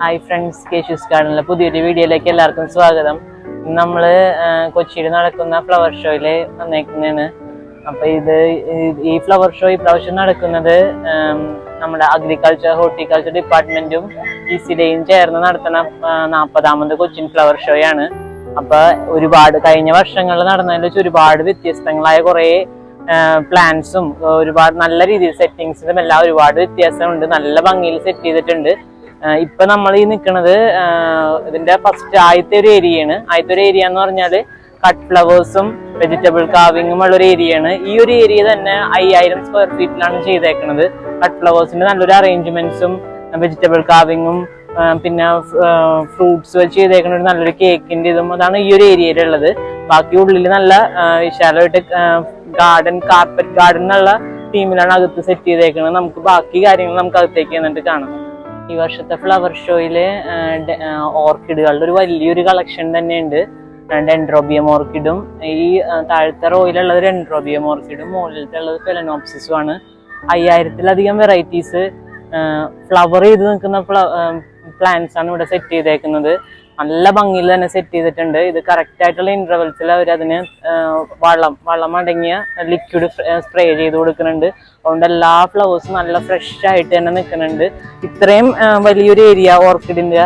Hi friends കേശൂസ് ഗാർഡനിലെ പുതിയൊരു വീഡിയോയിലേക്ക് എല്ലാവർക്കും സ്വാഗതം. നമ്മൾ കൊച്ചിയിൽ നടക്കുന്ന ഫ്ലവർ ഷോയിൽ വന്നേക്കുന്നതാണ്. അപ്പൊ ഇത് ഈ- ഫ്ലവർ ഷോ ഈ പ്രാവശ്യം നടക്കുന്നത് നമ്മുടെ അഗ്രികൾച്ചർ ഹോർട്ടിക്കൾച്ചർ ഡിപ്പാർട്ട്മെന്റും ഇ സിഡയും ചേർന്ന് നടത്തുന്ന നാൽപ്പതാമത് കൊച്ചിൻ ഫ്ലവർ ഷോയാണ് അപ്പൊ ഒരുപാട് കഴിഞ്ഞ വർഷങ്ങളിൽ നടന്നതിൽ വെച്ച് ഒരുപാട് വ്യത്യസ്തങ്ങളായ കുറേ പ്ലാന്റ്സും ഒരുപാട് നല്ല രീതിയിൽ സെറ്റിങ്സിലും എല്ലാം ഒരുപാട് വ്യത്യാസമുണ്ട്. നല്ല ഭംഗിയിൽ സെറ്റ് ചെയ്തിട്ടുണ്ട്. ഇപ്പൊ നമ്മൾ ഈ നിൽക്കുന്നത് ഇതിന്റെ ഫസ്റ്റ് ആദ്യത്തെ ഒരു ഏരിയയാണ്. ആദ്യത്തെ ഒരു ഏരിയ എന്ന് പറഞ്ഞാൽ കട്ട് ഫ്ലവേഴ്സും വെജിറ്റബിൾ കാവിങ്ങും ഉള്ള ഒരു ഏരിയയാണ്. ഈ ഒരു ഏരിയ തന്നെ അയ്യായിരം സ്ക്വയർ ഫീറ്റിലാണ് ചെയ്തേക്കുന്നത് കട്ട് ഫ്ലവേഴ്സിന്റെ നല്ലൊരു അറേഞ്ച്മെന്റ്സും വെജിറ്റബിൾ കാവിങ്ങും പിന്നെ ഫ്രൂട്ട്സ് വെച്ച് ചെയ്തേക്കുന്ന ഒരു നല്ലൊരു കേക്കിന്റെ ഇതും അതാണ് ഈ ഒരു ഏരിയയിലുള്ളത് ബാക്കി ഉള്ളിൽ നല്ല വിശാലമായിട്ട് ഗാർഡൻ കാർപ്പറ്റ് ഗാർഡൻ എന്നുള്ള തീമിലാണ് അകത്ത് സെറ്റ് ചെയ്തേക്കുന്നത് നമുക്ക് ബാക്കി കാര്യങ്ങൾ നമുക്ക് അകത്തേക്ക് എന്നിട്ട് കാണാം. ഈ വർഷത്തെ ഫ്ലവർ ഷോയിൽ ഓർക്കിഡുകളുടെ ഒരു വലിയൊരു കളക്ഷൻ തന്നെയുണ്ട്. ഡെൻഡ്രോബിയം ഓർക്കിഡും ഈ താഴത്തെ റോയിലുള്ളത് ഡെൻഡ്രോബിയം ഓർക്കിഡും മുകളിലത്തെ ഉള്ളത് ഫെലനോപ്സിസും ആണ്. അയ്യായിരത്തിലധികം വെറൈറ്റീസ് ഫ്ലവർ ചെയ്ത് നിൽക്കുന്ന പ്ലാന്റ്സ് ആണ് ഇവിടെ സെറ്റ് ചെയ്തേക്കുന്നത്. നല്ല ഭംഗിയിൽ തന്നെ സെറ്റ് ചെയ്തിട്ടുണ്ട്. ഇത് കറക്റ്റ് ആയിട്ടുള്ള ഇന്റർവെൽസിൽ അവർ അതിന് വളം വളം അടങ്ങിയ ലിക്വിഡ് സ്പ്രേ ചെയ്ത് കൊടുക്കുന്നുണ്ട്. അതുകൊണ്ട് എല്ലാ ഫ്ലവേഴ്സും നല്ല ഫ്രഷ് ആയിട്ട് തന്നെ നിൽക്കുന്നുണ്ട്. ഇത്രയും വലിയൊരു ഏരിയ ഓർക്കിഡിന്റെ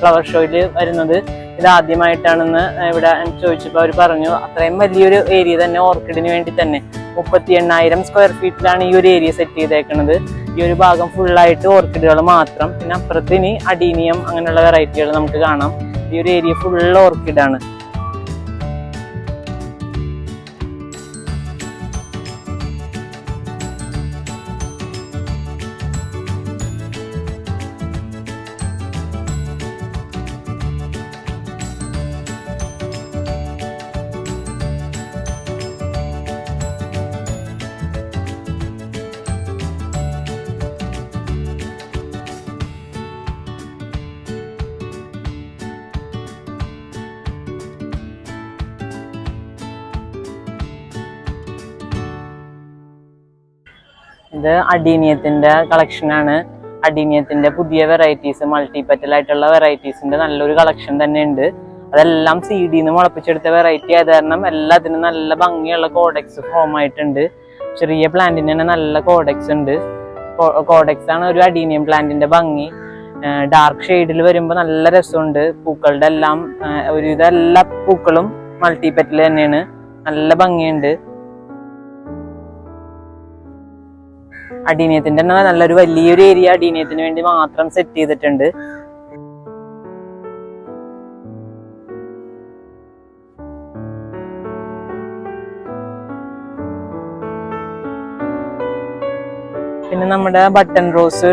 ഫ്ലവർ ഷോയിൽ വരുന്നത്. ഇത് ആദ്യമായിട്ടാണെന്ന് ഇവിടെ ചോദിച്ചപ്പോൾ അവർ പറഞ്ഞു. അത്രയും വലിയൊരു ഏരിയ തന്നെ ഓർക്കിഡിന് വേണ്ടി തന്നെ. മുപ്പത്തി എണ്ണായിരം സ്ക്വയർ ഫീറ്റിലാണ് ഈ ഒരു ഏരിയ സെറ്റ് ചെയ്തേക്കുന്നത് ഈ ഒരു ഭാഗം ഫുള്ളായിട്ട് ഓർക്കിഡുകൾ മാത്രം. പിന്നെ അപ്പുറത്തിന് അഡീനിയം അങ്ങനെയുള്ള വെറൈറ്റികൾ നമുക്ക് കാണാം. ഈ ഒരു ഏരിയ ഫുൾ ഓർക്കിഡാണ്. ഇത് അഡീനിയത്തിന്റെ കളക്ഷനാണ് അഡീനിയത്തിന്റെ പുതിയ വെറൈറ്റീസ് മൾട്ടിപ്പറ്റൽ ആയിട്ടുള്ള വെറൈറ്റീസിന്റെ നല്ലൊരു കളക്ഷൻ തന്നെ ഉണ്ട് അതെല്ലാം സി ഡിന്ന് മുളപ്പിച്ചെടുത്ത വെറൈറ്റി ആയത് കാരണം എല്ലാത്തിനും നല്ല ഭംഗിയുള്ള കോഡക്സ് ഫോം ആയിട്ടുണ്ട്. ചെറിയ പ്ലാന്റിന് തന്നെ നല്ല കോഡക്സ് ഉണ്ട്. കോഡക്സ് ആണ് ഒരു അഡീനിയം പ്ലാന്റിന്റെ ഭംഗി. ഡാർക്ക് ഷെയ്ഡിൽ വരുമ്പോൾ നല്ല രസമുണ്ട്. പൂക്കളുടെ എല്ലാം ഒരു ഇതെല്ലാ പൂക്കളും മൾട്ടി പെറ്റൽ തന്നെയാണ്. നല്ല ഭംഗിയുണ്ട്. അടീനിയത്തിന്റെ തന്നെ നല്ലൊരു വലിയൊരു ഏരിയ അടീനിയത്തിന് വേണ്ടി മാത്രം സെറ്റ് ചെയ്തിട്ടുണ്ട്. പിന്നെ നമ്മുടെ ബട്ടൺ റോസ്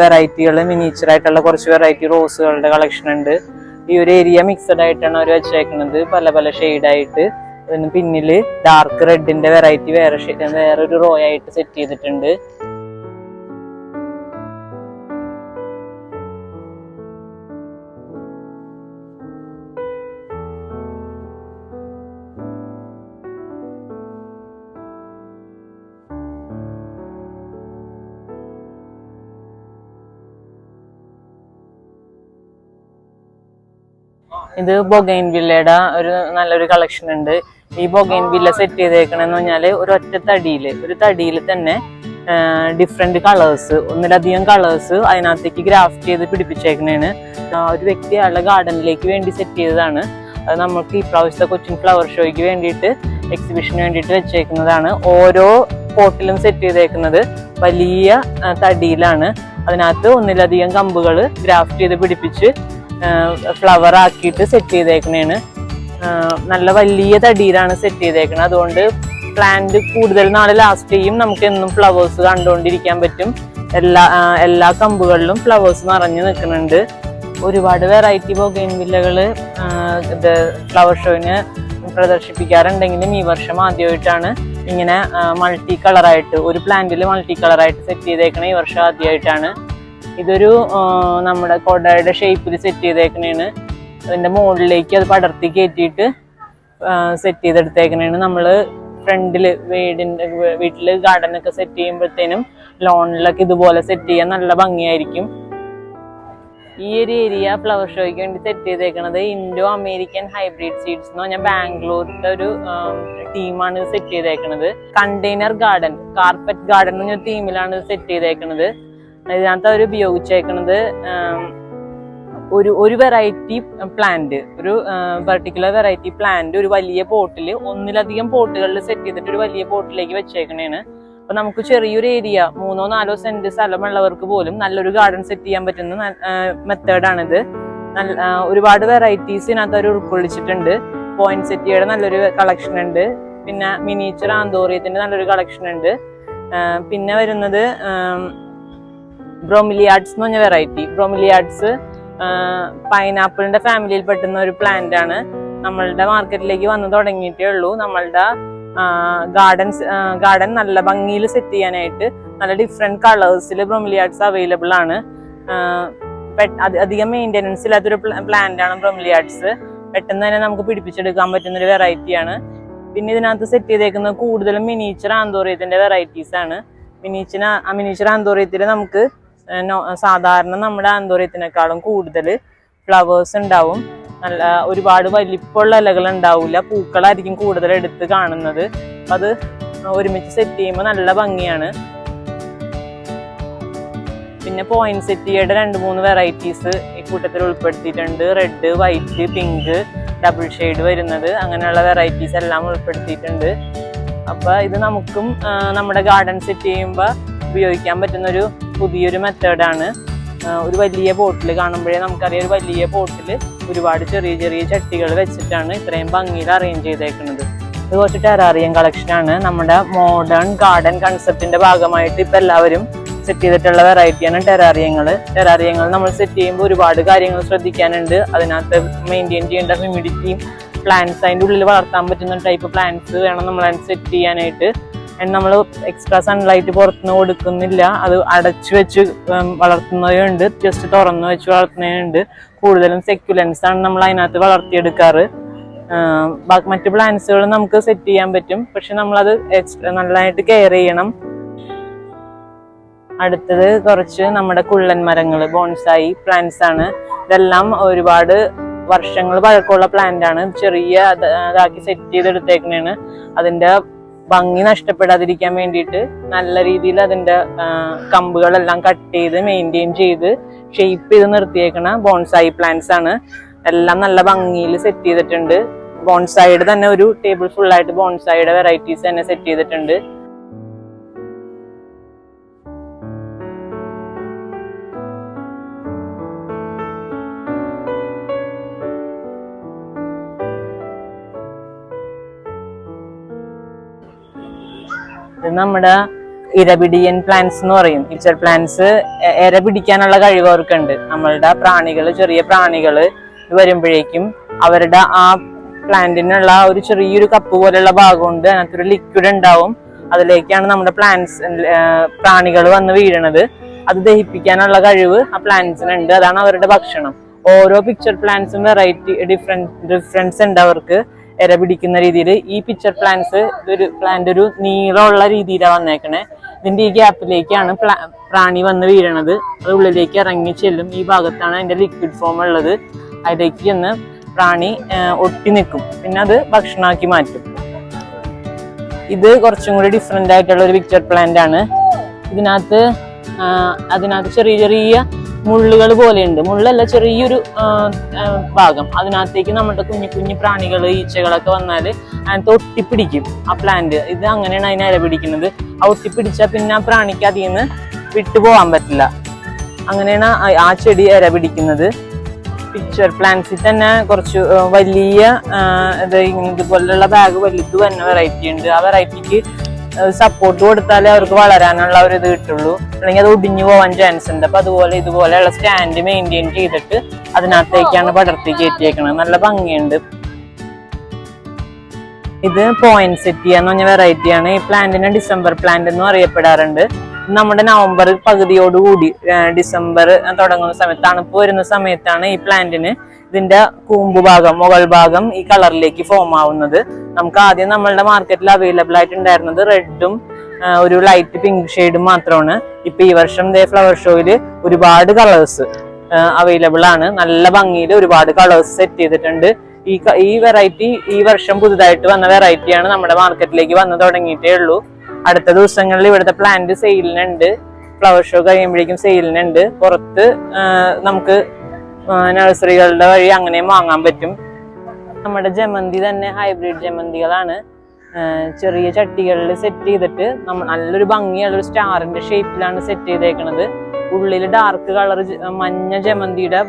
വെറൈറ്റികൾ മിനിച്ചർ ആയിട്ടുള്ള കുറച്ച് വെറൈറ്റി റോസുകളുടെ കളക്ഷൻ ഉണ്ട്. ഈ ഒരു ഏരിയ മിക്സഡ് ആയിട്ടാണ് അവർ വെച്ചേക്കുന്നത്. പല പല ഷെയ്ഡായിട്ട് പിന്നിൽ ഡാർക്ക് റെഡിന്റെ വെറൈറ്റി വേറെ വേറൊരു റോ ആയിട്ട് സെറ്റ് ചെയ്തിട്ടുണ്ട്. ഇത് ബൊഗൈൻ വില്ലയുടെ ഒരു നല്ലൊരു കളക്ഷൻ ഉണ്ട്. ഈ ബൊഗൈൻ വില്ല സെറ്റ് ചെയ്തേക്കണെന്ന് പറഞ്ഞാൽ ഒരു ഒറ്റ തടിയിൽ ഒരു തടിയിൽ തന്നെ ഡിഫറെന്റ് കളേഴ്സ് ഒന്നിലധികം കളേഴ്സ് അതിനകത്തേക്ക് ഗ്രാഫ്റ്റ് ചെയ്ത് പിടിപ്പിച്ചേക്കണേണ്. ഒരു വ്യക്തി അയാളുടെ ഗാർഡനിലേക്ക് വേണ്ടി സെറ്റ് ചെയ്തതാണ്. അത് നമുക്ക് ഈ പ്രാവശ്യത്തെ കൊച്ചിൻ ഫ്ലവർ ഷോയ്ക്ക് വേണ്ടിയിട്ട് എക്സിബിഷന് വേണ്ടിയിട്ട് വെച്ചേക്കുന്നതാണ്. ഓരോ പോട്ടിലും സെറ്റ് ചെയ്തേക്കുന്നത് വലിയ തടിയിലാണ്. അതിനകത്ത് ഒന്നിലധികം കമ്പുകൾ ഗ്രാഫ്റ്റ് ചെയ്ത് പിടിപ്പിച്ച് ഫ്ലവർ ആക്കിയിട്ട് സെറ്റ് ചെയ്തേക്കണേണ്. നല്ല വലിയ തടിയിലാണ് സെറ്റ് ചെയ്തേക്കണത് അതുകൊണ്ട് പ്ലാന്റ് കൂടുതൽ നാൾ ലാസ്റ്റ് ചെയ്യും നമുക്ക് എന്നും ഫ്ലവേഴ്സ് കണ്ടുകൊണ്ടിരിക്കാൻ പറ്റും. എല്ലാ എല്ലാ കമ്പുകളിലും ഫ്ലവേഴ്സ് നിറഞ്ഞു നിൽക്കുന്നുണ്ട്. ഒരുപാട് വെറൈറ്റി ബൊഗൈൻ വില്ലകൾ ഇത് ഫ്ലവർ ഷോയിന് പ്രദർശിപ്പിക്കാറുണ്ടെങ്കിലും ഈ വർഷം ആദ്യമായിട്ടാണ് ഇങ്ങനെ മൾട്ടി കളറായിട്ട് ഒരു പ്ലാന്റിൽ മൾട്ടി കളറായിട്ട് സെറ്റ് ചെയ്തേക്കണ ഈ വർഷം ആദ്യമായിട്ടാണ്. ഇതൊരു നമ്മുടെ കൊടയുടെ ഷേപ്പിൽ സെറ്റ് ചെയ്തേക്കണേണ്. അതിന്റെ മുകളിലേക്ക് അത് പടർത്തി കയറ്റിയിട്ട് സെറ്റ് ചെയ്തെടുത്തേക്കണേണ്. നമ്മൾ ഫ്രണ്ടിൽ വീടിന്റെ വീട്ടിൽ ഗാർഡൻ ഒക്കെ സെറ്റ് ചെയ്യുമ്പോഴത്തേനും ലോണിലൊക്കെ ഇതുപോലെ സെറ്റ് ചെയ്യാൻ നല്ല ഭംഗിയായിരിക്കും. ഈ ഒരു ഏരിയ ഫ്ലവർ ഷോയ്ക്ക് വേണ്ടി സെറ്റ് ചെയ്തേക്കുന്നത് ഇൻഡോ അമേരിക്കൻ ഹൈബ്രിഡ് സീഡ്സ് എന്ന് പറഞ്ഞാൽ ബാംഗ്ലൂരിന്റെ ഒരു ടീമാണ് സെറ്റ് ചെയ്തേക്കുന്നത് കണ്ടെയ്നർ ഗാർഡൻ കാർപ്പറ്റ് ഗാർഡൻ എന്ന തീമിലാണ് സെറ്റ് ചെയ്തേക്കുന്നത് ഇതിനകത്ത് അവർ ഉപയോഗിച്ചേക്കുന്നത് ഒരു ഒരു വെറൈറ്റി പ്ലാന്റ് ഒരു പെർട്ടിക്കുലർ വെറൈറ്റി പ്ലാന്റ് ഒരു വലിയ പോട്ടിൽ ഒന്നിലധികം പോട്ടുകളിൽ സെറ്റ് ചെയ്തിട്ട് ഒരു വലിയ പോട്ടിലേക്ക് വെച്ചേക്കണേണ്. അപ്പൊ നമുക്ക് ചെറിയൊരു ഏരിയ മൂന്നോ നാലോ സെന്റ് സ്ഥലമുള്ളവർക്ക് പോലും നല്ലൊരു ഗാർഡൻ സെറ്റ് ചെയ്യാൻ പറ്റുന്ന മെത്തേഡാണിത് നല്ല ഒരുപാട് വെറൈറ്റീസ് ഇതിനകത്ത് അവർ ഉൾക്കൊള്ളിച്ചിട്ടുണ്ട്. പോയിന്റ് സെറ്റിയുടെ നല്ലൊരു കളക്ഷൻ ഉണ്ട്. പിന്നെ മിനിയേച്ചർ ആന്തോറിയത്തിന്റെ നല്ലൊരു കളക്ഷൻ ഉണ്ട്. പിന്നെ വരുന്നത് ബ്രോമിലിയാഡ്സ് എന്ന് പറഞ്ഞ വെറൈറ്റി ബ്രോമിലിയാഡ്സ് പൈനാപ്പിളിന്റെ ഫാമിലിയിൽ പെട്ടുന്ന ഒരു പ്ലാന്റ് ആണ്. നമ്മളുടെ മാർക്കറ്റിലേക്ക് വന്നു തുടങ്ങിയിട്ടേ ഉള്ളൂ. നമ്മളുടെ ഗാർഡൻ ഗാർഡൻ നല്ല ഭംഗിയിൽ സെറ്റ് ചെയ്യാനായിട്ട് നല്ല ഡിഫറെന്റ് കളേഴ്സിൽ ബ്രോമിലിയാഡ്സ് അവൈലബിൾ ആണ്. അധികം മെയിന്റെനൻസ് ഇല്ലാത്തൊരു പ്ലാന്റ് ആണ് ബ്രോമിലിയാഡ്സ് പെട്ടെന്ന് തന്നെ നമുക്ക് പിടിപ്പിച്ചെടുക്കാൻ പറ്റുന്ന ഒരു വെറൈറ്റി ആണ്. പിന്നെ ഇതിനകത്ത് സെറ്റ് ചെയ്തേക്കുന്ന കൂടുതലും മിനിച്ചർ ആന്തോറിയത്തിന്റെ വെറൈറ്റീസ് ആണ്. മിനിച്ചിന മിനിച്ചർ ആന്തോറിയത്തിൽ നമുക്ക് സാധാരണ നമ്മുടെ ആന്തോറിയത്തിനേക്കാളും കൂടുതൽ ഫ്ലവേഴ്സ് ഉണ്ടാവും. നല്ല ഒരുപാട് വലിപ്പമുള്ള ഇലകൾ ഉണ്ടാവില്ല പൂക്കളായിരിക്കും കൂടുതൽ എടുത്ത് കാണുന്നത്. അത് ഒരുമിച്ച് സെറ്റ് ചെയ്യുമ്പോൾ നല്ല ഭംഗിയാണ്. പിന്നെ പോയിന്റ് സെറ്റിയുടെ രണ്ട് മൂന്ന് വെറൈറ്റീസ് ഈ കൂട്ടത്തിൽ ഉൾപ്പെടുത്തിയിട്ടുണ്ട്. Red white pink double shade വരുന്നത്. അങ്ങനെയുള്ള വെറൈറ്റീസ് എല്ലാം ഉൾപ്പെടുത്തിയിട്ടുണ്ട്. അപ്പോൾ ഇത് നമുക്കും നമ്മുടെ ഗാർഡൻ സെറ്റ് ചെയ്യുമ്പോൾ ഉപയോഗിക്കാൻ പറ്റുന്ന ഒരു പുതിയൊരു മെത്തേഡാണ്. ഒരു വലിയ ബോട്ടിൽ കാണുമ്പോഴേ നമുക്കറിയാം ഒരു വലിയ ബോട്ടിൽ ഒരുപാട് ചെറിയ ചെറിയ ചട്ടികൾ വെച്ചിട്ടാണ് ഇത്രയും ഭംഗിയിൽ അറേഞ്ച് ചെയ്തേക്കുന്നത്. ഇത് കുറച്ച് ടെറാറിയം കളക്ഷനാണ് നമ്മുടെ മോഡേൺ ഗാർഡൻ കൺസെപ്റ്റിന്റെ ഭാഗമായിട്ട് ഇപ്പം എല്ലാവരും സെറ്റ് ചെയ്തിട്ടുള്ള വെറൈറ്റിയാണ് ടെറാറിയങ്ങൾ ടെറാറിയങ്ങൾ നമ്മൾ സെറ്റ് ചെയ്യുമ്പോൾ ഒരുപാട് കാര്യങ്ങൾ ശ്രദ്ധിക്കാനുണ്ട്. അതിനകത്ത് മെയിന്റെയിൻ ചെയ്യേണ്ട ഹ്യൂമിഡിറ്റിയും പ്ലാന്റ്സ് അതിന്റെ ഉള്ളിൽ വളർത്താൻ പറ്റുന്ന ടൈപ്പ് പ്ലാന്റ്സ് വേണം നമ്മൾ സെറ്റ് ചെയ്യാനായിട്ട്. നമ്മൾ എക്സ്ട്രാ സൺലൈറ്റ് പുറത്തുനിന്ന് കൊടുക്കുന്നില്ല. അത് അടച്ചു വെച്ച് വളർത്തുന്നതുണ്ട് ജസ്റ്റ് തുറന്നു വെച്ച് വളർത്തുന്നതുണ്ട് കൂടുതലും സെക്യുലൻസ് ആണ് നമ്മൾ അതിനകത്ത് വളർത്തിയെടുക്കാറ്. മറ്റു പ്ലാന്റ്സുകൾ നമുക്ക് സെറ്റ് ചെയ്യാൻ പറ്റും. പക്ഷെ നമ്മളത് എക്സ്ട്രാ നല്ലതായിട്ട് കെയർ ചെയ്യണം. അടുത്തത് കുറച്ച് നമ്മുടെ കുള്ളൻ മരങ്ങൾ ബോൺസായി പ്ലാന്റ്സ് ആണ്. ഇതെല്ലാം ഒരുപാട് വർഷങ്ങൾ പഴക്കമുള്ള പ്ലാന്റ് ആണ്. ചെറിയ അതാക്കി സെറ്റ് ചെയ്തെടുത്തേക്കണേണ്. അതിന്റെ ഭംഗി നഷ്ടപ്പെടാതിരിക്കാൻ വേണ്ടിയിട്ട് നല്ല രീതിയിൽ അതിന്റെ കമ്പുകളെല്ലാം കട്ട് ചെയ്ത് മെയിന്റെയിൻ ചെയ്ത് ഷെയ്പ്പ് ചെയ്ത് നിർത്തിയേക്കണ ബോൺസായി പ്ലാന്റ്സ് ആണ്. എല്ലാം നല്ല ഭംഗിയിൽ സെറ്റ് ചെയ്തിട്ടുണ്ട്. ബോൺസായിയുടെ തന്നെ ഒരു ടേബിൾ ഫുള്ളായിട്ട് ബോൺസായിയുടെ വെറൈറ്റീസ് തന്നെ സെറ്റ് ചെയ്തിട്ടുണ്ട്. ഇത് നമ്മുടെ ഇരപിടിയൻ പ്ലാന്റ്സ് എന്ന് പറയും. ഇച്ചർ പ്ലാന്റ്സ് ഇര പിടിക്കാനുള്ള കഴിവ് അവർക്കുണ്ട്. നമ്മളുടെ പ്രാണികൾ ചെറിയ പ്രാണികൾ വരുമ്പോഴേക്കും അവരുടെ ആ പ്ലാന്റിനുള്ള ഒരു ചെറിയൊരു കപ്പ് പോലെയുള്ള ഭാഗമുണ്ട്. അതിനകത്തൊരു ലിക്വിഡ് ഉണ്ടാവും. അതിലേക്കാണ് നമ്മുടെ പ്ലാന്റ്സ് പ്രാണികൾ വന്ന് വീഴണത്. അത് ദഹിപ്പിക്കാനുള്ള കഴിവ് ആ പ്ലാന്റ്സിനുണ്ട് അതാണ് അവരുടെ ഭക്ഷണം. ഓരോ പിക്ചർ പ്ലാന്റ്സും വെറൈറ്റി ഡിഫറെ ഡിഫറൻസ് ഉണ്ട് അവർക്ക്. ഇര പിടിക്കുന്ന രീതിയിൽ ഈ പിക്ചർ പ്ലാന്റ്സ് ഒരു പ്ലാന്റ് ഒരു നീളമുള്ള രീതിയിലാണ് വന്നേക്കണേ. ഇതിന്റെ ഈ ഗ്യാപ്പിലേക്കാണ് പ്ലാ- പ്രാണി വന്ന് വീഴണത്. അത് ഉള്ളിലേക്ക് ഇറങ്ങി ചെല്ലും. ഈ ഭാഗത്താണ് അതിന്റെ ലിക്വിഡ് ഫോം ഉള്ളത്. അതിലേക്ക് ചെന്ന് പ്രാണി ഒട്ടി നിൽക്കും പിന്നെ അത് ഭക്ഷണമാക്കി മാറ്റും. ഇത് കുറച്ചും കൂടി ഡിഫറെന്റ് ആയിട്ടുള്ള ഒരു പിക്ചർ പ്ലാന്റ് ആണ്. ഇതിനകത്ത് അതിനകത്ത് ചെറിയ ചെറിയ മുള്ളുകൾ പോലെയുണ്ട്. മുള്ളല്ല ചെറിയൊരു ഭാഗം. അതിനകത്തേക്ക് നമ്മുടെ കുഞ്ഞു കുഞ്ഞു പ്രാണികൾ ഈച്ചകളൊക്കെ വന്നാൽ അതിനകത്ത് ഒട്ടിപ്പിടിക്കും ആ പ്ലാന്റ് ഇത് അങ്ങനെയാണ് അതിനെ ഇര പിടിക്കുന്നത് ആ ഒട്ടിപ്പിടിച്ചാൽ പിന്നെ ആ പ്രാണിക്ക് അതിൽ നിന്ന് വിട്ടുപോകാൻ പറ്റില്ല. അങ്ങനെയാണ് ആ- ചെടി ഇര പിടിക്കുന്നത് പിക്ചർ പ്ലാന്റ്സിൽ തന്നെ കുറച്ച് വലിയ ഇത് ഇതുപോലുള്ള ബാഗ് വലുത് തന്നെ വെറൈറ്റി ഉണ്ട്. ആ വെറൈറ്റിക്ക് സപ്പോർട്ട് കൊടുത്താലേ അവർക്ക് വളരാനുള്ള ഒരു ഇത് കിട്ടുള്ളൂ. അല്ലെങ്കിൽ അത് ഒടിഞ്ഞു പോവാൻ ചാൻസ് ഉണ്ട്. അപ്പൊ അതുപോലെ ഇതുപോലെയുള്ള സ്റ്റാൻഡ് മെയിന്റെയിൻ ചെയ്തിട്ട് അതിനകത്തേക്കാണ് പടർത്തി കയറ്റിയേക്കണത്. നല്ല ഭംഗിയുണ്ട്. ഇത് പോയിന്റ് സെറ്റിയ എന്ന് പറഞ്ഞ വെറൈറ്റിയാണ് ഈ പ്ലാന്റിനെ ഡിസംബർ പ്ലാന്റ് എന്നും അറിയപ്പെടാറുണ്ട്. നമ്മുടെ നവംബർ പകുതിയോടുകൂടി ഡിസംബർ തുടങ്ങുന്ന സമയത്ത് തണുപ്പ് വരുന്ന സമയത്താണ് ഈ പ്ലാന്റിന് ഇതിന്റെ കൂമ്പ് ഭാഗം മുകൾ ഭാഗം ഈ കളറിലേക്ക് ഫോം ആവുന്നത്. നമുക്ക് ആദ്യം നമ്മളുടെ മാർക്കറ്റിൽ അവൈലബിൾ ആയിട്ടുണ്ടായിരുന്നത് റെഡും ഒരു ലൈറ്റ് പിങ്ക് ഷെയ്ഡും മാത്രമാണ്. ഇപ്പൊ ഈ വർഷം ദേ ഫ്ലവർ ഷോയിൽ ഒരുപാട് കളേഴ്സ് അവൈലബിൾ ആണ്. നല്ല ഭംഗിയിൽ ഒരുപാട് കളേഴ്സ് സെറ്റ് ചെയ്തിട്ടുണ്ട്. ഈ ഈ വെറൈറ്റി ഈ വർഷം പുതുതായിട്ട് വന്ന വെറൈറ്റിയാണ് നമ്മുടെ മാർക്കറ്റിലേക്ക് വന്നു തുടങ്ങിയിട്ടേ ഉള്ളൂ. അടുത്ത ദിവസങ്ങളിൽ ഇവിടുത്തെ പ്ലാന്റ് സെയിലിനുണ്ട് ഫ്ലവർ ഷോ കഴിയുമ്പോഴേക്കും സെയിലിനുണ്ട് പുറത്ത് നമുക്ക് നഴ്സറികളുടെ വഴി അങ്ങനെ വാങ്ങാൻ പറ്റും. നമ്മുടെ ജമന്തി തന്നെ ഹൈബ്രിഡ് ജമന്തികളാണ്. ചെറിയ ചട്ടികളിൽ സെറ്റ് ചെയ്തിട്ട് നമ്മൾ നല്ലൊരു ഭംഗിയുള്ള ഒരു സ്റ്റാറിന്റെ ഷേപ്പിലാണ് സെറ്റ് ചെയ്തേക്കുന്നത് ഉള്ളിൽ ഡാർക്ക് കളർ മഞ്ഞ ജമന്തിയുടെ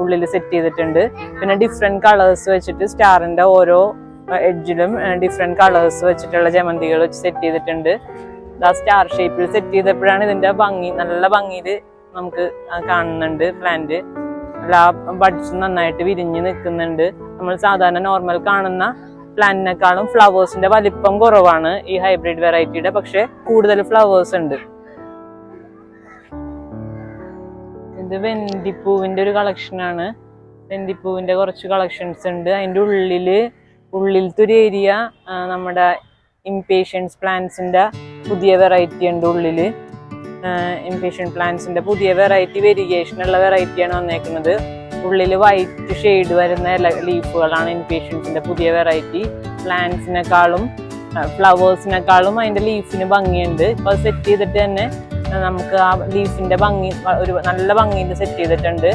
ഉള്ളിൽ സെറ്റ് ചെയ്തിട്ടുണ്ട്. പിന്നെ ഡിഫറെന്റ് കളേഴ്സ് വെച്ചിട്ട് സ്റ്റാറിന്റെ ഓരോ എഡ്ജിലും ഡിഫറെന്റ് കളേഴ്സ് വെച്ചിട്ടുള്ള ജമന്തികൾ സെറ്റ് ചെയ്തിട്ടുണ്ട്. ആ സ്റ്റാർ ഷേപ്പിൽ സെറ്റ് ചെയ്തപ്പോഴാണ് ഇതിന്റെ ഭംഗി നല്ല ഭംഗിയിൽ നമുക്ക് കാണുന്നുണ്ട് പ്ലാന്റ് എല്ലാ ബഡ്സും നന്നായിട്ട് വിരിഞ്ഞ് നിൽക്കുന്നുണ്ട്. നമ്മൾ സാധാരണ നോർമൽ കാണുന്ന പ്ലാന്റിനേക്കാളും ഫ്ലവേഴ്സിന്റെ വലിപ്പം കുറവാണ് ഈ ഹൈബ്രിഡ് വെറൈറ്റിയുടെ പക്ഷെ കൂടുതൽ ഫ്ലവേഴ്സ് ഉണ്ട്. ഇത് വെന്തിപ്പൂവിന്റെ ഒരു കളക്ഷനാണ് വെന്തിപ്പൂവിന്റെ കുറച്ച് കളക്ഷൻസ് ഉണ്ട്. അതിന്റെ ഉള്ളിൽ ഉള്ളിലത്തെ ഒരു ഏരിയ നമ്മുടെ ഇംപേഷ്യൻസ് പ്ലാന്റ്സിന്റെ പുതിയ വെറൈറ്റി ഉണ്ട് ഉള്ളിൽ. ഇംപേഷ്യൻ പ്ലാന്റ്സിന്റെ പുതിയ വെറൈറ്റി വെരിഗേഷൻ ഉള്ള വെറൈറ്റിയാണ് വന്നേക്കുന്നത്. ഉള്ളിൽ വൈറ്റ് ഷെയ്ഡ് വരുന്ന ലീഫുകളാണ് ഇൻപേഷ്യൻസിന്റെ പുതിയ വെറൈറ്റി പ്ലാന്റ്സിനെക്കാളും ഫ്ലവേഴ്സിനെക്കാളും അതിന്റെ ലീഫിന് ഭംഗിയുണ്ട്. ഇപ്പൊ സെറ്റ് ചെയ്തിട്ട് തന്നെ നമുക്ക് ആ ലീഫിന്റെ ഭംഗി ഒരു നല്ല ഭംഗിയിൽ സെറ്റ് ചെയ്തിട്ടുണ്ട്.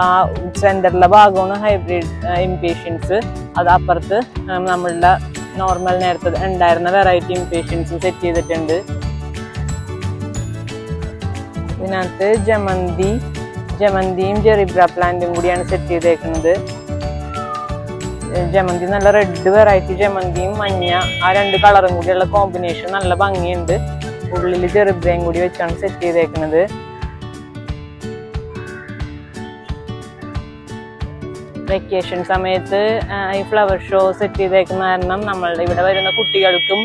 ആ സെന്ററിലെ ഭാഗമാണ് ഹൈബ്രിഡ് ഇംപേഷ്യൻസ് അത് അപ്പുറത്ത് നമ്മളുടെ നോർമൽ നേരത്തെ ഉണ്ടായിരുന്ന വെറൈറ്റി ഇംപീഷ്യൻസ് സെറ്റ് ചെയ്തിട്ടുണ്ട്. ഇതിനകത്ത് ജമന്തി ജമന്തിയും ജെറിബ്ര പ്ലാന്റും കൂടിയാണ് സെറ്റ് ചെയ്തേക്കുന്നത്. ജമന്തി നല്ല റെഡ് വെറൈറ്റി ജമന്തിയും മഞ്ഞ ആ രണ്ട് കളറും കൂടിയുള്ള കോമ്പിനേഷൻ നല്ല ഭംഗിയുണ്ട്. ഉള്ളിൽ ജെറിബ്രയും കൂടി വെച്ചാണ് സെറ്റ് ചെയ്തേക്കുന്നത്. വെക്കേഷൻ സമയത്ത് ഈ ഫ്ലവർ ഷോ സെറ്റ് ചെയ്തേക്കുന്ന കാരണം നമ്മളുടെ ഇവിടെ വരുന്ന കുട്ടികൾക്കും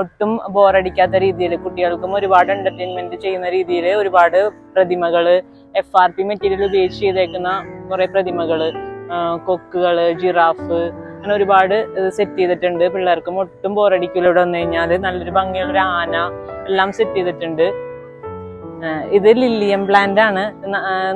ഒട്ടും ബോറടിക്കാത്ത രീതിയിൽ കുട്ടികൾക്കും ഒരുപാട് എന്റർടൈൻമെന്റ് ചെയ്യുന്ന രീതിയിൽ ഒരുപാട് പ്രതിമകൾ എഫ് ആർ പി മെറ്റീരിയൽ ഉപയോഗിച്ച് ചെയ്തേക്കുന്ന കുറെ പ്രതിമകൾ കൊക്കുകൾ ജിറാഫ് അങ്ങനെ ഒരുപാട് സെറ്റ് ചെയ്തിട്ടുണ്ട്. പിള്ളേർക്കും ഒട്ടും ബോറടിക്കില്ല ഇവിടെ വന്നു കഴിഞ്ഞാൽ നല്ലൊരു ഭംഗിയുള്ള ഒരു ആന എല്ലാം സെറ്റ് ചെയ്തിട്ടുണ്ട്. ഇത് ലില്ലിയം പ്ലാന്റ് ആണ്.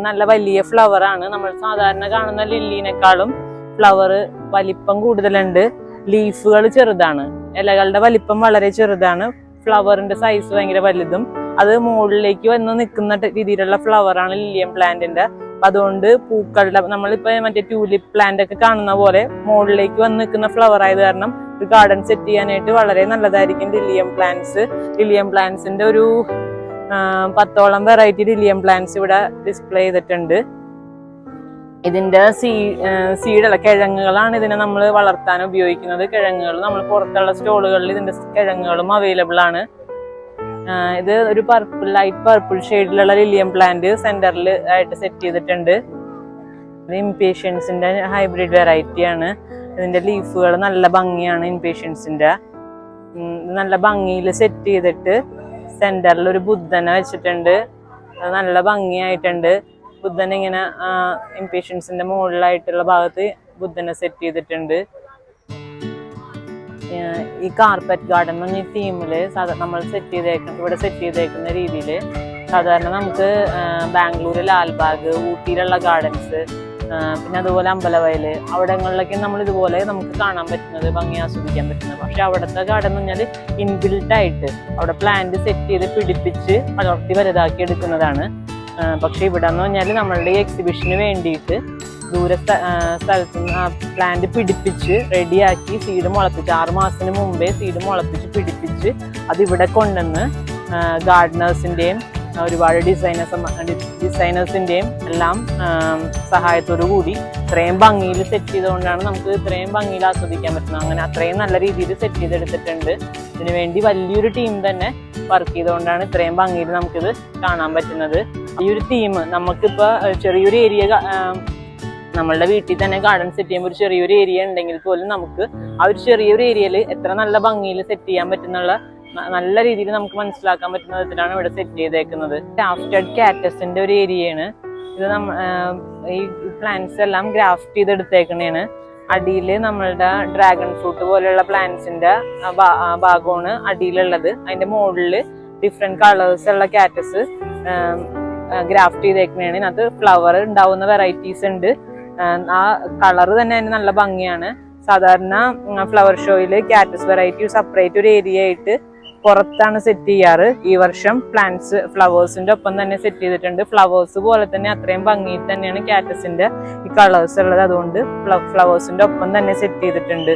നല്ല വലിയ ഫ്ലവർ ആണ്. നമ്മൾ സാധാരണ കാണുന്ന ലില്ലിനേക്കാളും ഫ്ലവർ വലിപ്പം കൂടുതലുണ്ട്. ലീഫുകൾ ചെറുതാണ്. ഇലകളുടെ വലിപ്പം വളരെ ചെറുതാണ്. ഫ്ലവറിന്റെ സൈസ് ഭയങ്കര വലുതും. അത് മുകളിലേക്ക് വന്ന് നിൽക്കുന്ന രീതിയിലുള്ള ഫ്ലവർ ആണ് ലില്ലിയം പ്ലാന്റിന്റെ അപ്പൊ അതുകൊണ്ട് പൂക്കളുടെ നമ്മളിപ്പോ മറ്റേ ട്യൂലിപ്പ് പ്ലാന്റ് ഒക്കെ കാണുന്ന പോലെ മുകളിലേക്ക് വന്ന് നിൽക്കുന്ന ഫ്ലവർ ആയത് കാരണം ഒരു ഗാർഡൻ സെറ്റ് ചെയ്യാനായിട്ട് വളരെ നല്ലതായിരിക്കും ലില്ലിയം പ്ലാന്റ്സ് ലില്ലിയം പ്ലാന്റ്സിന്റെ ഒരു പത്തോളം വെറൈറ്റി ലില്ലിയം പ്ലാന്റ്സ് ഇവിടെ ഡിസ്പ്ലേ ചെയ്തിട്ടുണ്ട്. ഇതിന്റെ സീ സീഡല്ല കിഴങ്ങുകളാണ് ഇതിനെ നമ്മൾ വളർത്താൻ ഉപയോഗിക്കുന്നത്. കിഴങ്ങുകൾ നമ്മൾ പുറത്തുള്ള സ്റ്റോളുകളിൽ ഇതിന്റെ കിഴങ്ങുകളും അവൈലബിൾ ആണ്. ഇത് ഒരു പർപ്പിൾ ലൈറ്റ് പർപ്പിൾ ഷെയ്ഡിലുള്ള ലില്ലിയം പ്ലാന്റ് സെന്ററിൽ ആയിട്ട് സെറ്റ് ചെയ്തിട്ടുണ്ട്. ഇത് ഇംപേഷ്യൻസിന്റെ ഹൈബ്രിഡ് വെറൈറ്റി ആണ്. ഇതിന്റെ ലീഫുകൾ നല്ല ഭംഗിയാണ് ഇംപേഷ്യൻസിന്റെ നല്ല ഭംഗിയിൽ സെറ്റ് ചെയ്തിട്ട് സെന്ററിൽ ഒരു ബുദ്ധനെ വെച്ചിട്ടുണ്ട്. നല്ല ഭംഗിയായിട്ടുണ്ട്. ബുദ്ധൻ ഇങ്ങനെ ഇംപേഷ്യൻസിന്റെ മുകളിലായിട്ടുള്ള ഭാഗത്ത് ബുദ്ധനെ സെറ്റ് ചെയ്തിട്ടുണ്ട്. ഈ കാർപ്പറ്റ് ഗാർഡൻ എന്ന് തീമിൽ നമ്മൾ സെറ്റ് ചെയ്തേക്കുന്ന ഇവിടെ സെറ്റ് ചെയ്തേക്കുന്ന രീതിയിൽ സാധാരണ നമുക്ക് ബാംഗ്ലൂർ ലാൽബാഗ് ഊട്ടിയിലുള്ള ഗാർഡൻസ് പിന്നെ അതുപോലെ അമ്പലവയൽ അവിടങ്ങളിലൊക്കെ നമ്മൾ ഇതുപോലെ നമുക്ക് കാണാൻ പറ്റുന്നത് ഭംഗി ആസ്വദിക്കാൻ പറ്റുന്നത്. പക്ഷെ അവിടുത്തെ ഗാർഡൻ എന്ന് പറഞ്ഞാൽ ഇൻബിൽഡായിട്ട് അവിടെ പ്ലാന്റ് സെറ്റ് ചെയ്ത് പിടിപ്പിച്ച് വളർത്തി വലുതാക്കി എടുക്കുന്നതാണ് പക്ഷെ ഇവിടെ എന്ന് പറഞ്ഞാൽ നമ്മളുടെ ഈ എക്സിബിഷന് വേണ്ടിയിട്ട് ദൂര സ്ഥ- സ്ഥലത്ത് നിന്ന് പ്ലാന്റ് പിടിപ്പിച്ച് റെഡിയാക്കി സീഡ് മുളപ്പിച്ച് ആറ് മാസത്തിന് മുമ്പേ സീഡ് മുളപ്പിച്ച് പിടിപ്പിച്ച് അത് ഇവിടെ കൊണ്ടുവന്ന് ഗാർഡനേഴ്സിന്റെയും ഒരുപാട് ഡിസൈനേഴ്സ് ഡിസൈനേഴ്സിന്റെയും എല്ലാം സഹായത്തോടു കൂടി ഇത്രയും ഭംഗിയിൽ സെറ്റ് ചെയ്തുകൊണ്ടാണ് നമുക്ക് ഇത്രയും ഭംഗിയിൽ ആസ്വദിക്കാൻ പറ്റുന്നത്. അങ്ങനെ അത്രയും നല്ല രീതിയിൽ സെറ്റ് ചെയ്തെടുത്തിട്ടുണ്ട്. ഇതിനുവേണ്ടി വലിയൊരു ടീം തന്നെ വർക്ക് ചെയ്തുകൊണ്ടാണ് ഇത്രയും ഭംഗിയിൽ നമുക്കിത് കാണാൻ പറ്റുന്നത്. ഈ ഒരു തീം നമുക്കിപ്പോൾ ചെറിയൊരു ഏരിയ നമ്മളുടെ വീട്ടിൽ തന്നെ ഗാർഡൻ സെറ്റ് ചെയ്യുമ്പോൾ ഒരു ചെറിയൊരു ഏരിയ ഉണ്ടെങ്കിൽ പോലും നമുക്ക് ആ ഒരു ചെറിയൊരു ഏരിയയിൽ എത്ര നല്ല ഭംഗിയിൽ സെറ്റ് ചെയ്യാൻ പറ്റുന്നുള്ള നല്ല രീതിയിൽ നമുക്ക് മനസ്സിലാക്കാൻ പറ്റുന്ന വിധത്തിലാണ് ഇവിടെ സെറ്റ് ചെയ്തേക്കുന്നത്. ക്രാഫ്റ്റഡ് കാറ്റസിന്റെ ഒരു ഏരിയയാണ് ഇത് നമ്മ ഈ പ്ലാന്റ്സ് എല്ലാം ഗ്രാഫ്റ്റ് ചെയ്തെടുത്തേക്കണേണ് അടിയിൽ നമ്മളുടെ ഡ്രാഗൺ ഫ്രൂട്ട് പോലെയുള്ള പ്ലാന്റ്സിന്റെ ഭാഗമാണ് അടിയിലുള്ളത്. അതിന്റെ മുകളിൽ ഡിഫറെന്റ് കളേഴ്സ് ഉള്ള കാറ്റസ് ഗ്രാഫ്റ്റ് ചെയ്തേക്കുന്നതാണ് ഇതിനകത്ത് ഫ്ലവർ ഉണ്ടാവുന്ന വെറൈറ്റീസ് ഉണ്ട്. ആ, കളർ തന്നെ അതിന് നല്ല ഭംഗിയാണ്. സാധാരണ ഫ്ലവർ ഷോയിൽ കാറ്റസ് വെറൈറ്റി സെപ്പറേറ്റ് ഒരു ഏരിയ ആയിട്ട് പുറത്താണ് സെറ്റ് ചെയ്യാറ്. ഈ വർഷം പ്ലാന്റ്സ് ഫ്ലവേഴ്സിന്റെ ഒപ്പം തന്നെ സെറ്റ് ചെയ്തിട്ടുണ്ട്. ഫ്ലവേഴ്സ് പോലെ തന്നെ അത്രയും ഭംഗിയിൽ തന്നെയാണ് കാറ്റസിന്റെ ഈ കളേഴ്സ് ഉള്ളത്. അതുകൊണ്ട് ഫ്ലവേഴ്സിന്റെ ഒപ്പം തന്നെ സെറ്റ് ചെയ്തിട്ടുണ്ട്.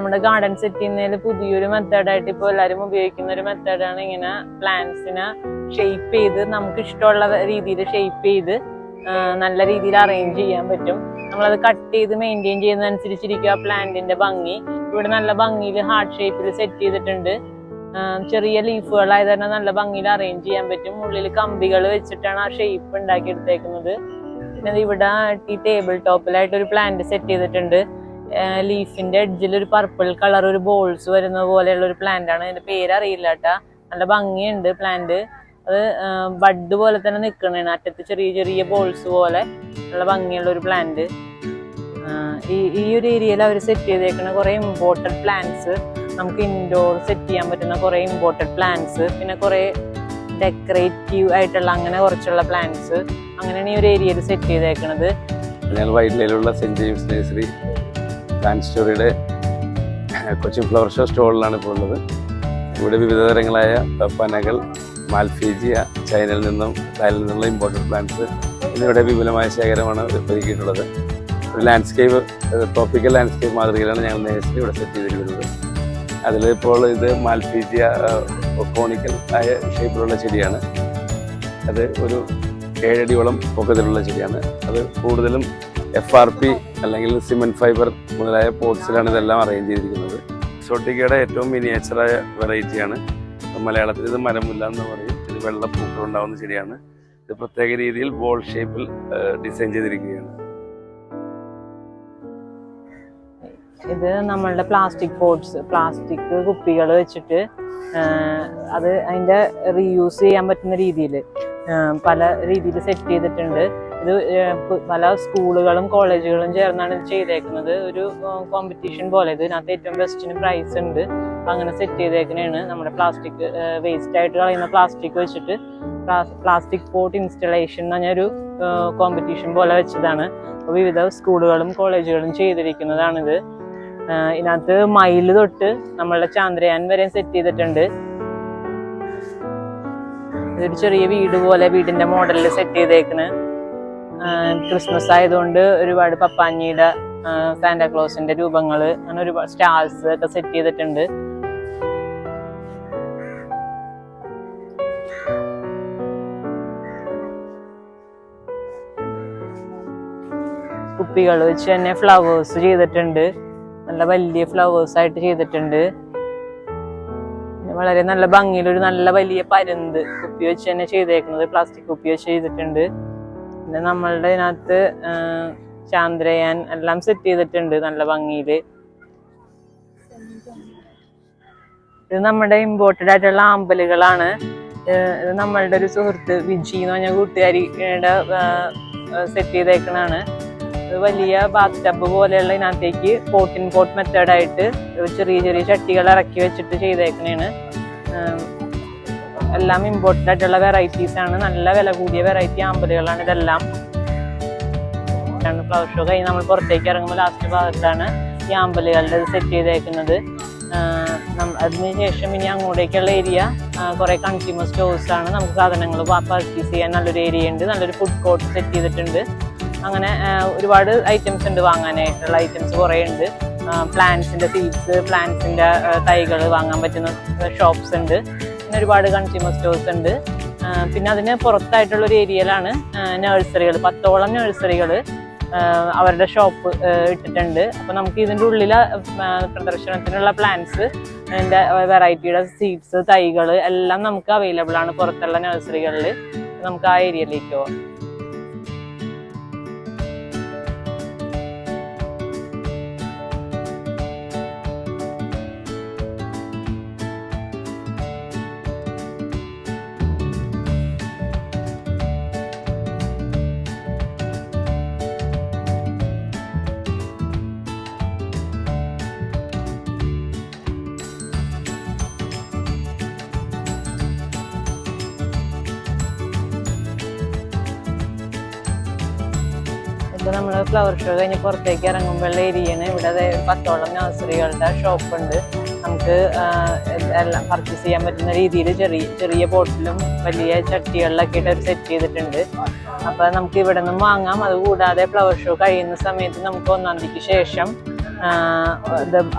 നമ്മുടെ ഗാർഡൻ സെറ്റ് ചെയ്യുന്നതിൽ പുതിയൊരു മെത്തേഡായിട്ട് ഇപ്പോൾ എല്ലാവരും ഉപയോഗിക്കുന്ന ഒരു മെത്തേഡാണ് ഇങ്ങനെ പ്ലാന്റ്സിനെ ഷെയ്പ്പ് ചെയ്ത് നമുക്ക് ഇഷ്ടമുള്ള രീതിയിൽ ഷെയ്പ്പ് ചെയ്ത് നല്ല രീതിയിൽ അറേഞ്ച് ചെയ്യാൻ പറ്റും. നമ്മളത് കട്ട് ചെയ്ത് മെയിന്റെയിൻ ചെയ്യുന്നതനുസരിച്ചിരിക്കും ആ പ്ലാന്റിന്റെ ഭംഗി. ഇവിടെ നല്ല ഭംഗിയിൽ ഹാർട്ട് ഷേപ്പിൽ സെറ്റ് ചെയ്തിട്ടുണ്ട്. ചെറിയ ലീഫുകളായത് തന്നെ നല്ല ഭംഗിയിൽ അറേഞ്ച് ചെയ്യാൻ പറ്റും. ഉള്ളിൽ കമ്പികൾ വെച്ചിട്ടാണ് ആ ഷേപ്പ് ഉണ്ടാക്കിയെടുത്തേക്കുന്നത്. പിന്നെ ഇവിടെ ഈ ടേബിൾ ടോപ്പിലായിട്ട് ഒരു പ്ലാന്റ് സെറ്റ് ചെയ്തിട്ടുണ്ട്. ലീഫിന്റെ എഡ്ജിൽ ഒരു പർപ്പിൾ കളർ ഒരു ബോൾസ് വരുന്ന പോലെയുള്ള ഒരു പ്ലാന്റ് ആണ്. അതിന്റെ പേര് അറിയില്ല കേട്ടാ. നല്ല ഭംഗിയുണ്ട് പ്ലാന്റ് അത് ബഡ് പോലെ തന്നെ നിൽക്കണേണ് അറ്റത്ത് ചെറിയ ചെറിയ ബോൾസ് പോലെ നല്ല ഭംഗിയുള്ള ഒരു പ്ലാന്റ് ഈ ഈ ഒരു ഏരിയയിൽ അവർ സെറ്റ് ചെയ്തേക്കുന്ന കുറേ ഇമ്പോർട്ടഡ് പ്ലാന്റ്സ് നമുക്ക് ഇൻഡോർ സെറ്റ് ചെയ്യാൻ പറ്റുന്ന കുറേ ഇമ്പോർട്ടഡ് പ്ലാന്റ്സ് പിന്നെ കുറേ ഡെക്കറേറ്റീവ് ആയിട്ടുള്ള അങ്ങനെ കുറച്ചുള്ള പ്ലാന്റ്സ് അങ്ങനെയാണ് ഈ ഒരു ഏരിയയിൽ സെറ്റ് ചെയ്തേക്കുന്നത് ഞങ്ങൾ വൈറ്റിലയിലുള്ള സെന്റ് ജെയിംസ് നഴ്സറി പ്ലാന്റ് സ്റ്റോറിയുടെ കൊച്ചിൻ ഫ്ലവർ ഷോ സ്റ്റോളിലാണ് ഇപ്പോൾ ഉള്ളത്. ഇവിടെ വിവിധ തരങ്ങളായ പനകൾ മാൽഫീജിയ ചൈനയിൽ നിന്നും തായ്ലൻഡിൽ നിന്നുള്ള ഇമ്പോർട്ടന്റ് പ്ലാന്റ്സ് എന്നിവയുടെ വിപുലമായ ശേഖരമാണ് ഒരുക്കിയിട്ടുള്ളത്. ഒരു ലാൻഡ്സ്കേപ്പ് ട്രോപ്പിക്കൽ ലാൻഡ്സ്കേപ്പ് മാതൃകയിലാണ് ഞങ്ങൾ നേഴ്സറി ഇവിടെ സെറ്റ് ചെയ്തിരിക്കുന്നത്. അതിലിപ്പോൾ ഇത് മാൽഫീജിയ കോണിക്കൽ ആയ ഷേപ്പിലുള്ള ചെടിയാണ്. അത് ഒരു ഏഴടിയോളം പൊക്കത്തിലുള്ള ചെടിയാണ്. അത് കൂടുതലും എഫ് ആർ പി അല്ലെങ്കിൽ സിമെന്റ് ഫൈബർ മുതലായ പോട്ട്സിലാണ് ഇതെല്ലാം അറേഞ്ച് ചെയ്തിരിക്കുന്നത്. സോട്ടിക്കയുടെ ഏറ്റവും മിനിയേച്ചറായ വെറൈറ്റിയാണ് മലയാളത്തിൽ ഇത് മരമില്ല എന്ന് പറയും. ഇത് വെള്ള പൂക്കൾ ഉണ്ടാവുന്ന ചെടിയാണ്. ഇത് പ്രത്യേക രീതിയിൽ ബോൾ ഷേപ്പിൽ ഡിസൈൻ ചെയ്തിരിക്കുകയാണ്. ഇത് നമ്മളുടെ പ്ലാസ്റ്റിക് പോട്ട്സ് പ്ലാസ്റ്റിക് കുപ്പികൾ വെച്ചിട്ട് അത് അതിന്റെ റീയൂസ് ചെയ്യാൻ പറ്റുന്ന രീതിയിൽ പല രീതിയിൽ സെറ്റ് ചെയ്തിട്ടുണ്ട്. ഇത് പല സ്കൂളുകളും കോളേജുകളും ചേർന്നാണ് ഇത് ചെയ്തേക്കുന്നത്. ഒരു കോമ്പറ്റീഷൻ പോലെ. ഇത് ഇതിനകത്ത് ഏറ്റവും ബെസ്റ്റിന് പ്രൈസ് ഉണ്ട്. അങ്ങനെ സെറ്റ് ചെയ്തേക്കുന്നതാണ് നമ്മുടെ പ്ലാസ്റ്റിക് വേസ്റ്റ് ആയിട്ട് കളയുന്ന പ്ലാസ്റ്റിക് വെച്ചിട്ട് പ്ലാസ്റ്റിക് പോട്ട് ഇൻസ്റ്റലേഷൻ എന്ന് പറഞ്ഞൊരു കോമ്പറ്റീഷൻ പോലെ വെച്ചതാണ്. വിവിധ സ്കൂളുകളും കോളേജുകളും ചെയ്തിരിക്കുന്നതാണിത്. ഇതിനകത്ത് മയിൽ തൊട്ട് നമ്മളുടെ ചാന്ദ്രയാൻ വരെ സെറ്റ് ചെയ്തിട്ടുണ്ട്. ഇതൊരു ചെറിയ വീട് പോലെ വീടിന്റെ മോഡലിൽ സെറ്റ് ചെയ്തേക്കണ്. ക്രിസ്മസ് ആയതുകൊണ്ട് ഒരുപാട് പപ്പാഞ്ഞിയുടെ സാന്റാക്ലോസിന്റെ രൂപങ്ങൾ അങ്ങനെ ഒരുപാട് സ്റ്റാർസ് ഒക്കെ സെറ്റ് ചെയ്തിട്ടുണ്ട്. കുപ്പികൾ വെച്ച് തന്നെ ഫ്ലവേഴ്സ് ചെയ്തിട്ടുണ്ട്. നല്ല വലിയ ഫ്ലവേഴ്സ് ആയിട്ട് ചെയ്തിട്ടുണ്ട്. വളരെ നല്ല ഭംഗിയിൽ ഒരു നല്ല വലിയ പരുന്ത് കുപ്പി വെച്ച് തന്നെ ചെയ്തേക്കുന്നത് പ്ലാസ്റ്റിക് കുപ്പി വെച്ച് ചെയ്തിട്ടുണ്ട്. പിന്നെ നമ്മളുടെ ഇതിനകത്ത് ചാന്ദ്രയാൻ എല്ലാം സെറ്റ് ചെയ്തിട്ടുണ്ട് നല്ല ഭംഗിയിൽ. ഇത് നമ്മുടെ ഇമ്പോർട്ടഡ് ആയിട്ടുള്ള ആമ്പലുകളാണ്. ഇത് നമ്മളുടെ ഒരു സുഹൃത്ത് വിജി എന്ന് പറഞ്ഞ കൂട്ടുകാരിയുടെ സെറ്റ് ചെയ്തേക്കണാണ് ഇത് വലിയ ബാത്ത് ടബ് പോലെയുള്ള ഇതിനകത്തേക്ക് പോട്ടിൻ പോട്ട് മെത്തേഡായിട്ട് ചെറിയ ചെറിയ ചട്ടികൾ ഇറക്കി വെച്ചിട്ട് ചെയ്തേക്കണേണ്. എല്ലാം ഇമ്പോർട്ടന്റ് ആയിട്ടുള്ള വെറൈറ്റീസ് ആണ്. നല്ല വില കൂടിയ വെറൈറ്റി ആമ്പലുകളാണ് ഇതെല്ലാം. ഫ്ലവർ ഷോ കഴിഞ്ഞ് നമ്മൾ പുറത്തേക്ക് ഇറങ്ങുമ്പോൾ ലാസ്റ്റ് ഭാഗത്താണ് ഈ ആമ്പലുകളുടെ സെറ്റ് ചെയ്തേക്കുന്നത്. അതിനുശേഷം ഇനി അങ്ങോട്ടേക്കുള്ള ഏരിയ കുറെ കൺസ്യൂമർ സ്റ്റോഴ്സ് ആണ് നമുക്ക് സാധനങ്ങൾ പർച്ചേസ് ചെയ്യാൻ നല്ലൊരു ഏരിയ ഉണ്ട്. നല്ലൊരു ഫുഡ് കോർട്ട് സെറ്റ് ചെയ്തിട്ടുണ്ട്. അങ്ങനെ ഒരുപാട് ഐറ്റംസ് ഉണ്ട് വാങ്ങാനായിട്ടുള്ള ഐറ്റംസ് കുറേ ഉണ്ട്. പ്ലാന്റ്സിന്റെ സീഡ്സ് പ്ലാന്റ്സിന്റെ തൈകൾ വാങ്ങാൻ പറ്റുന്ന ഷോപ്സ് ഉണ്ട്. പിന്നെ ഒരുപാട് കൺസ്യൂമർ സ്റ്റോഴ്സ് ഉണ്ട്. പിന്നെ അതിന് പുറത്തായിട്ടുള്ള ഒരു ഏരിയയിലാണ് നഴ്സറികൾ പത്തോളം നഴ്സറികൾ അവരുടെ ഷോപ്പ് ഇട്ടിട്ടുണ്ട്. അപ്പോൾ നമുക്ക് ഇതിന്റെ ഉള്ളിലെ പ്രദർശനത്തിനുള്ള പ്ലാന്റ്സ് അതിന്റെ വെറൈറ്റിയുടെ സീഡ്സ് തൈകൾ എല്ലാം നമുക്ക് അവൈലബിൾ ആണ് പുറത്തുള്ള നഴ്സറികളിൽ നമുക്ക് ആ ഏരിയയിലേക്ക് ഫ്ലവർ ഷോ കഴിഞ്ഞ് പുറത്തേക്ക് ഇറങ്ങുമ്പോഴുള്ള ഏരിയയാണ് ഇവിടെ പത്തോളം നഴ്സറികളുടെ ഷോപ്പുണ്ട്. നമുക്ക് എല്ലാം പർച്ചേസ് ചെയ്യാൻ പറ്റുന്ന രീതിയിൽ ചെറിയ ചെറിയ ബോട്ടിലും വലിയ ചട്ടികളിലൊക്കെ ആയിട്ട് അവർ സെറ്റ് ചെയ്തിട്ടുണ്ട്. അപ്പോൾ നമുക്ക് ഇവിടെ നിന്നും വാങ്ങാം. അതുകൂടാതെ ഫ്ലവർ ഷോ കഴിയുന്ന സമയത്ത് നമുക്ക് ഒന്നാം തീയതിക്ക് ശേഷം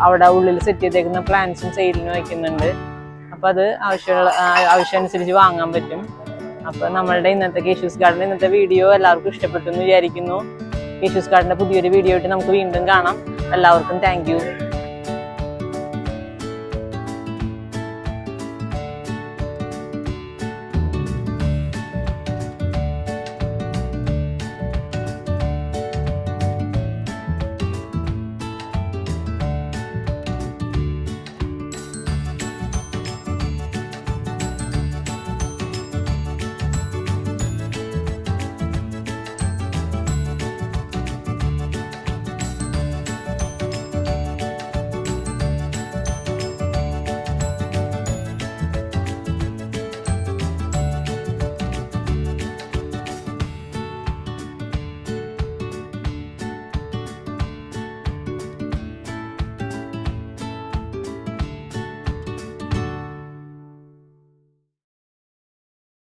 അവിടെ ഉള്ളിൽ സെറ്റ് ചെയ്തേക്കുന്ന പ്ലാന്റ്സും സെയിലിന് വയ്ക്കുന്നുണ്ട് അപ്പോൾ അത് ആവശ്യമുള്ള ആവശ്യമനുസരിച്ച് വാങ്ങാൻ പറ്റും. അപ്പോൾ നമ്മളുടെ ഇന്നത്തെ കേശൂസ് ഗാർഡൻ ഇന്നത്തെ വീഡിയോ എല്ലാവർക്കും ഇഷ്ടപ്പെട്ടു എന്ന് വിചാരിക്കുന്നു. കേശൂസ് ഗാർഡന്റെ പുതിയൊരു വീഡിയോ ആയിട്ട് നമുക്ക് വീണ്ടും കാണാം. എല്ലാവർക്കും താങ്ക്